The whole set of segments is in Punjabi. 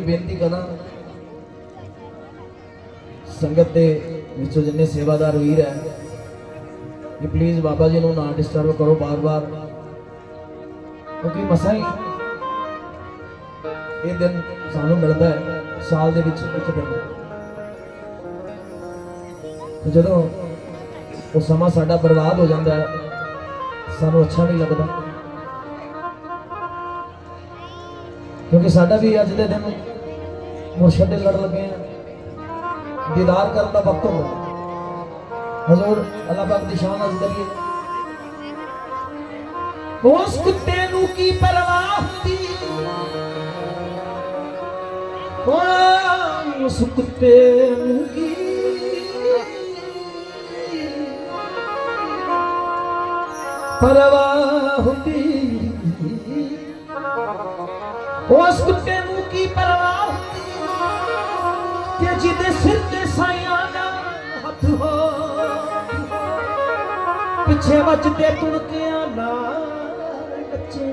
ਜ਼ਰੂਰੀ ਬੇਨਤੀ ਕਰਾਂ ਸੰਗਤ ਦੇ ਵਿੱਚੋਂ ਜਿੰਨੇ ਸੇਵਾਦਾਰ ਵੀਰ ਹੈ, ਕਿ ਪਲੀਜ਼ ਬਾਬਾ ਜੀ ਨੂੰ ਨਾ ਡਿਸਟਰਬ ਕਰੋ ਬਾਰ-ਬਾਰ। ਕਿਉਂਕਿ ਮਸਾਂ ਹੀ ਇਹ ਦਿਨ ਸਾਨੂੰ ਮਿਲਦਾ ਹੈ, ਸਾਲ ਦੇ ਵਿੱਚ ਇੱਕ ਦਿਨ। ਤੇ ਜਦੋਂ ਉਹ ਸਮਾਂ ਸਾਡਾ ਬਰਬਾਦ ਹੋ ਜਾਂਦਾ ਹੈ, ਸਾਨੂੰ ਅੱਛਾ ਨਹੀਂ ਲੱਗਦਾ। ਕਿਉਂਕਿ ਸਾਡਾ ਵੀ ਅੱਜ ਦੇ ਦਿਨ ਮੁਰਸ਼ਦ ਦੇ ਲੜ ਲੱਗੇ ਆ ਦੀਦਾਰ ਕਰਨ ਦਾ ਵਕਤ ਹੋ ਗਿਆ ਹਜ਼ੂਰ ਅੱਲਾਹ ਪਾਕ ਦੀ ਸ਼ਾਨ ਅਜ਼ ਕਰੀਏ ਉਸ ਕੁੱਤੇ ਨੂੰ ਕੀ ਪਰਵਾਹ ਹੁੰਦੀ ਓ ਉਸ ਕੁੱਤੇ ਨੂੰ ਕੀ ਪਰਵਾਹ ਹੁੰਦੀ ਉਸ ਕੁੱਤੇ ਨੂੰ ਕੀ ਪਰਵਾਹ ਹੁੰਦੀ ਕਿ ਜਿਹਦੇ ਸਿਰ ਤੇ ਸਾਈਆਂ ਦਾ ਹੱਥ ਹੋ। ਪਿੱਛੇ ਵੱਜਦੇ ਤੁਣਕਿਆਂ ਨਾਲ ਬੱਚੇ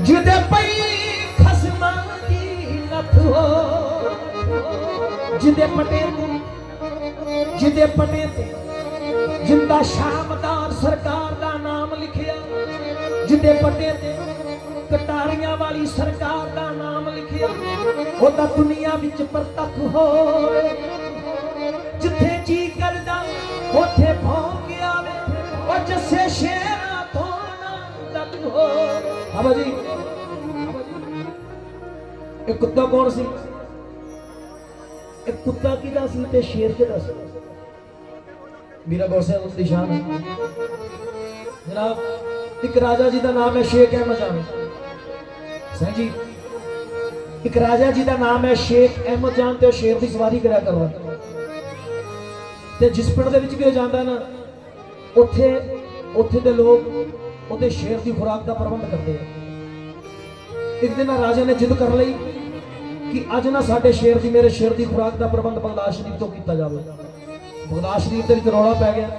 ਜਿਹਦੇ ਪਈ ਖਸਮਾਂ ਦੀ ਨੱਥ ਹੋ। ਜਿਹਦੇ ਪਟੇ ਤੇ ਜਿਹਦੇ ਪਟੇ ਤੇ, ਜਿੰਦਾ ਸ਼ਾਮਦਾਰ ਸਰਕਾਰ ਦਾ ਨਾਮ ਲਿਖਿਆ। ਜਿਹਦੇ ਪੱਟੇ ਤੇ, ਕਟਾਰੀਆਂ ਵਾਲੀ ਸਰਕਾਰ ਦਾ ਨਾਮ ਲਿਖਿਆ, ਉਹਦਾ ਦੁਨੀਆ ਵਿੱਚ ਪ੍ਰਤੱਖ ਹੋਵੇ। ਜਿੱਥੇ ਜੀ ਕਰਦਾ, ਉੱਥੇ ਭੌਂਕ ਆਵੇ। ਉਹ ਜੱਸੇ ਸ਼ੇਰਾਂ ਤੋਂ ਨਾ ਤੱਕ ਹੋ ਬਾਬਾ ਜੀ ਇਹ ਕੁੱਤਾ ਕੌਣ ਸੀ? ਇਹ ਕੁੱਤਾ ਕਿਹਦਾ ਸੀ ਤੇ ਸ਼ੇਰ ਕਿਹਦਾ ਸੀ? ਮੇਰਾ ਗੌਸੇ ਉਸ ਦੀ ਸ਼ਾਨ ਹੈ ਜਨਾਬ, ਇੱਕ ਰਾਜਾ ਜੀ ਦਾ ਨਾਮ ਹੈ ਸ਼ੇਖ ਅਹਿਮਦ ਜਾਨ ਸਹੀ ਜੀ। ਇੱਕ ਰਾਜਾ ਜੀ ਦਾ ਨਾਮ ਹੈ ਸ਼ੇਖ ਅਹਿਮਦ ਜਾਨ ਤੇ ਉਹ ਸ਼ੇਰ ਦੀ ਸਵਾਰੀ ਕਰਿਆ ਕਰਦਾ। ਤੇ ਜਿਸ ਪਿੰਡ ਦੇ ਵਿੱਚ ਵੀ ਉਹ ਜਾਂਦਾ ਨਾ, ਉੱਥੇ ਉੱਥੇ ਦੇ ਲੋਕ ਉਹਦੇ ਸ਼ੇਰ ਦੀ ਖੁਰਾਕ ਦਾ ਪ੍ਰਬੰਧ ਕਰਦੇ ਆ। ਇੱਕ ਦਿਨ ਰਾਜਾ ਨੇ ਜਿੱਦ ਕਰ ਲਈ ਕਿ ਅੱਜ ਨਾ ਸਾਡੇ ਸ਼ੇਰ ਦੀ, ਮੇਰੇ ਸ਼ੇਰ ਦੀ ਖੁਰਾਕ ਦਾ ਪ੍ਰਬੰਧ ਬਗਦਾਦ ਸ਼ਰੀਫ ਤੋਂ ਕੀਤਾ ਜਾਵੇ। ਬਗਦਾਦ ਸ਼ਰੀਫ ਦੇ ਵਿੱਚ ਰੌਲਾ ਪੈ ਗਿਆ।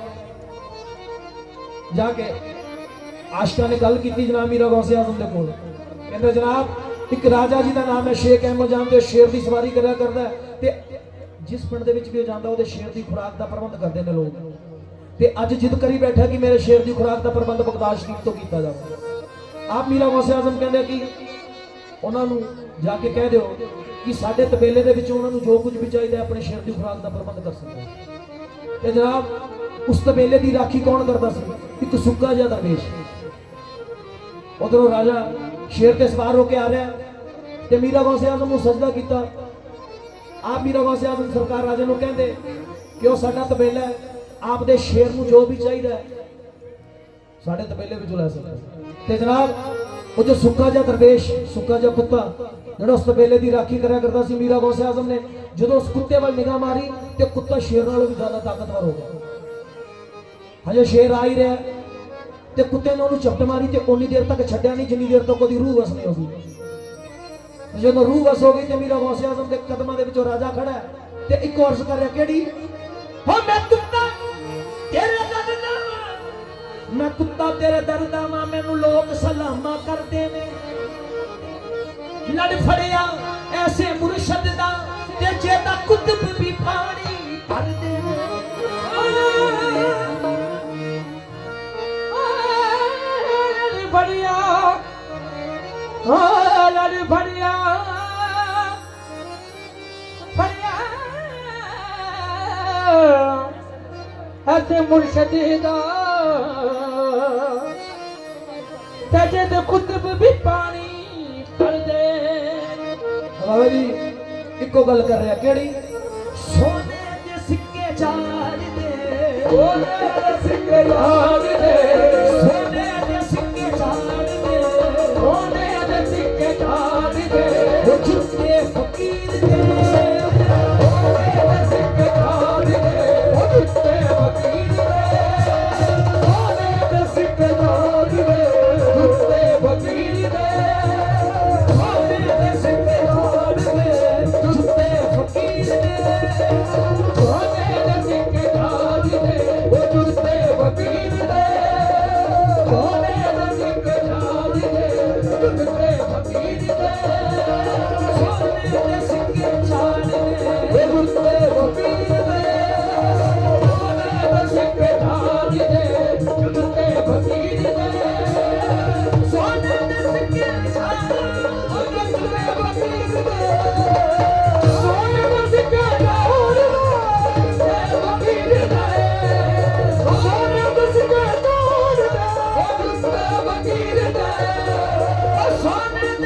ਜਾ ਕੇ ਆਸ਼ਕਾ ਨੇ ਗੱਲ ਕੀਤੀ ਜਨਾਬ ਮੀਰਾ ਗੌਸੇ ਆਜ਼ਮ ਦੇ ਕੋਲ। ਕਹਿੰਦੇ ਜਨਾਬ ਇੱਕ ਰਾਜਾ ਜੀ ਦਾ ਨਾਮ ਹੈ, ਸ਼ੇਖ ਅਹਿਮਦ ਜਾਨ ਤੇ ਸ਼ੇਰ ਦੀ ਸਵਾਰੀ ਕਰਿਆ ਕਰਦਾ ਹੈ ਤੇ ਜਿਸ ਪਿੰਡ ਦੇ ਵਿੱਚ ਵੀ ਉਹ ਜਾਂਦਾ, ਉਹਦੇ ਸ਼ੇਰ ਦੀ ਖੁਰਾਕ ਦਾ ਪ੍ਰਬੰਧ ਕਰਦੇ ਨੇ ਲੋਕ। ਤੇ ਅੱਜ ਜਿੱਦ ਕਰੀ ਬੈਠਾ ਕਿ ਮੇਰੇ ਸ਼ੇਰ ਦੀ ਖੁਰਾਕ ਦਾ ਪ੍ਰਬੰਧ ਬਗਦਾਦ ਸ਼ਰੀਫ ਤੋਂ ਕੀਤਾ ਜਾਵੇ। ਆਪ ਮੀਰਾ ਗੌਸੇ ਆਜ਼ਮ ਕਹਿੰਦੇ ਕਿ ਉਹਨਾਂ ਨੂੰ ਜਾ ਕੇ ਕਹਿ ਦਿਓ ਕਿ ਸਾਡੇ ਤਬੇਲੇ ਦੇ ਵਿੱਚ ਉਹਨਾਂ ਨੂੰ ਜੋ ਕੁਝ ਵੀ ਚਾਹੀਦਾ ਆਪਣੇ ਸ਼ੇਰ ਦੀ ਖੁਰਾਕ ਦਾ ਪ੍ਰਬੰਧ ਕਰ ਸਕਦੇ ਹੋ। ਤੇ ਜਨਾਬ, ਉਸ ਤਬੇਲੇ ਦੀ ਰਾਖੀ ਕੌਣ ਕਰਦਾ ਸੀ? ਇੱਕ ਸੁੱਕਾ ਜਿਹਾ ਦਰਵੇਸ਼। ਉਧਰੋਂ ਰਾਜਾ ਸ਼ੇਰ ਤੇ ਸਵਾਰ ਹੋ ਕੇ ਆ ਰਿਹਾ ਤੇ ਮੀਰਾ ਗੌਸੇ ਆਜ਼ਮ ਨੂੰ ਸਜਦਾ ਕੀਤਾ। ਆਪ ਮੀਰਾ ਗੌਸੇ ਆਜ਼ਮ ਸਰਕਾਰ ਰਾਜੇ ਨੂੰ ਕਹਿੰਦੇ ਕਿ ਉਹ ਸਾਡਾ ਤਬੇਲਾ ਹੈ। ਆਪ ਦੇ ਸ਼ੇਰ ਨੂੰ ਜੋ ਵੀ ਚਾਹੀਦਾ ਸਾਡੇ ਤਬੇਲੇ ਵਿੱਚੋਂ ਲੈ ਸਕਦਾ ਤੇ ਜਨਾਬ, ਉਹ ਜੋ ਸੁੱਕਾ ਜਿਹਾ ਦਰਵੇਸ਼, ਸੁੱਕਾ ਜਿਹਾ ਕੁੱਤਾ, ਜਿਹੜਾ ਉਸ ਤਬੇਲੇ ਦੀ ਰਾਖੀ ਕਰਿਆ ਕਰਦਾ ਸੀ ਮੀਰਾ ਗੌਸੇ ਆਜ਼ਮ ਨੇ, ਜਦੋਂ ਉਸ ਕੁੱਤੇ ਵੱਲ ਨਿਗਾਹ ਮਾਰੀ ਤੇ ਕੁੱਤਾ ਸ਼ੇਰ ਨਾਲੋਂ ਵੀ ਜ਼ਿਆਦਾ ਤਾਕਤਵਰ ਹੋ ਗਿਆ। ਹਜੇ ਸ਼ੇਰ ਆ ਹੀ ਰਿਹਾ ਤੇ ਕੁੱਤੇ ਨੇ ਉਹਨੂੰ ਝਪਟ ਮਾਰੀ ਤੇ ਉਨੀ ਦੇਰ ਤੱਕ ਛੱਡਿਆ ਨਹੀਂ ਜਿੰਨੀ ਦੇਰ ਤੱਕ ਉਹਦੀ ਰੂਹ ਵਸ ਨਹੀਂ ਹੋ ਜਦੋਂ ਰੂਹ ਵਸ ਹੋ ਗਈ ਤੇ ਮੀਰਾ ਗੌਸੇ ਆਜ਼ਮ ਦੇ ਕਦਮਾਂ ਦੇ ਵਿੱਚੋਂ ਰਾਜਾ ਖੜਾ ਤੇ ਇੱਕ ਔਰਸ ਕਰ ਰਿਹਾ ਕਿਹੜੀ? ਹੋ ਮੈਂ ਕੁੱਤਾ ਤੇਰੇ ਦਰਦ ਦਾ ਵਾਂ। ਮੈਂ ਕੁੱਤਾ ਤੇਰੇ ਦਰਦ ਦਾ ਵਾਂ, ਮੈਨੂੰ ਲੋਕ ਸਲਾਮਾ ਕਰਦੇ ਨੇ। ਲੜ ਫੜਿਆ ਐਸੇ ਮੁਰਸ਼ਦ ਦਾ ਤੇ ਜੇ ਦਾ ਕੁਤਬ ਅਤੇ ਮੁਰਸ਼ਦ ਦਾ। ਤੇ ਜਦ ਕੁਤਬ ਵੀ ਪਾਣੀ ਬਾਬਾ ਜੀ, ਇੱਕੋ ਗੱਲ ਕਰ ਰਿਹਾ, ਕਿਹੜੀ? ਸੋਨੇ ਦੇ ਸਿੱਕੇ ਚਾੜਦੇ। ਸੋਨੇ ਦੇ ਸਿੱਕੇ ਚਾੜਦੇ।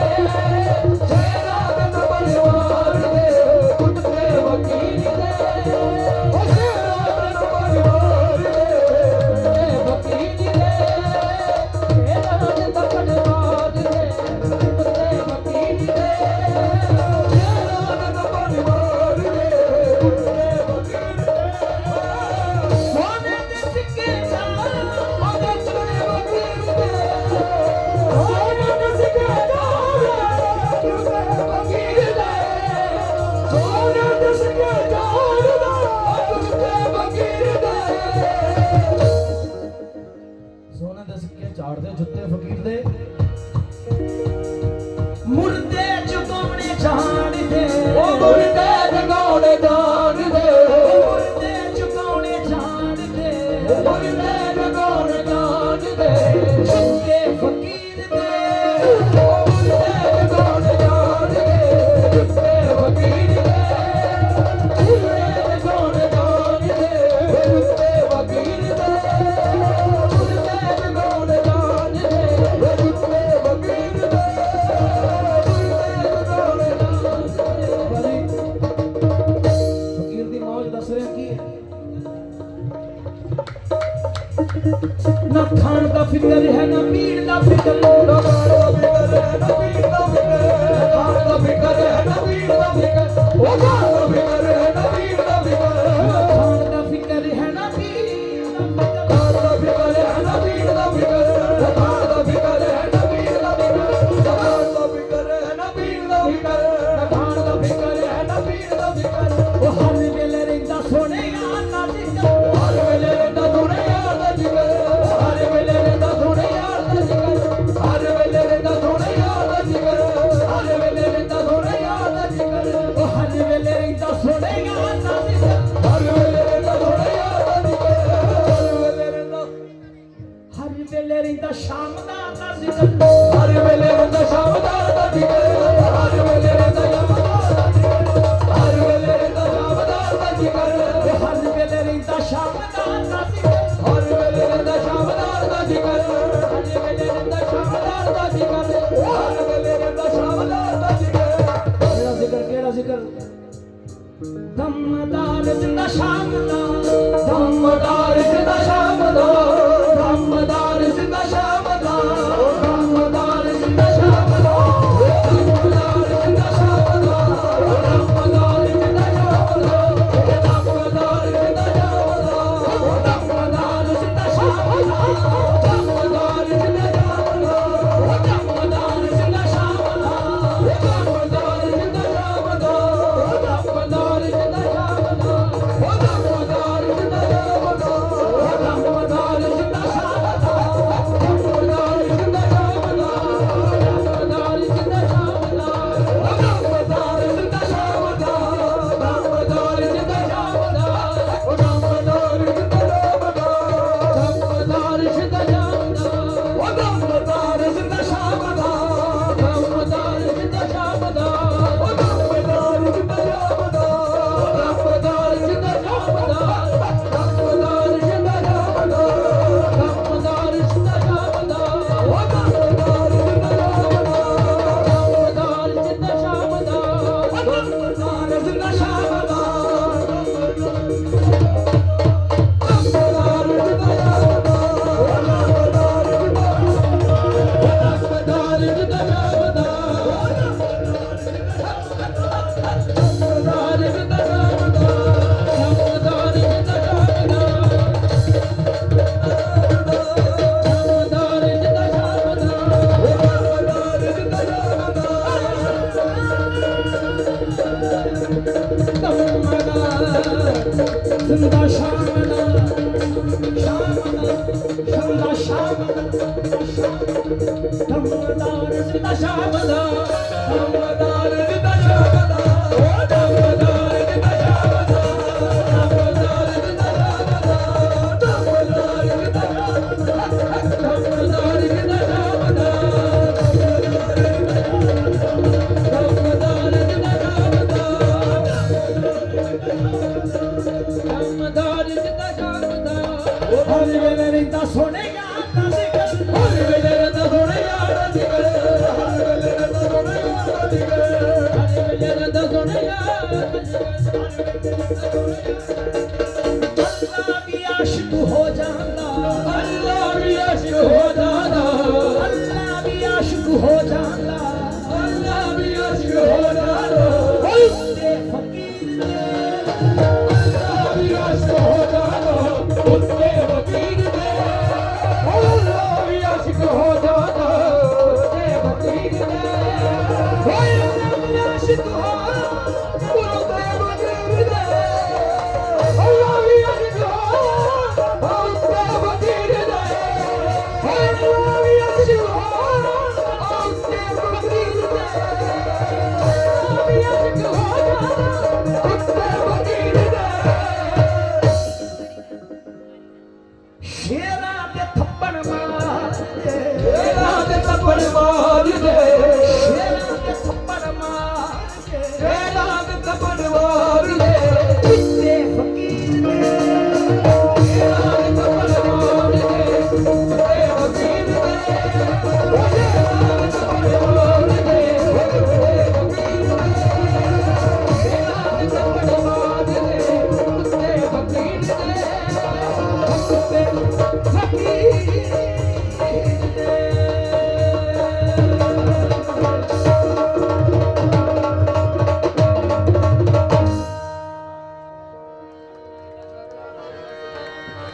Yeah. 물 বলতে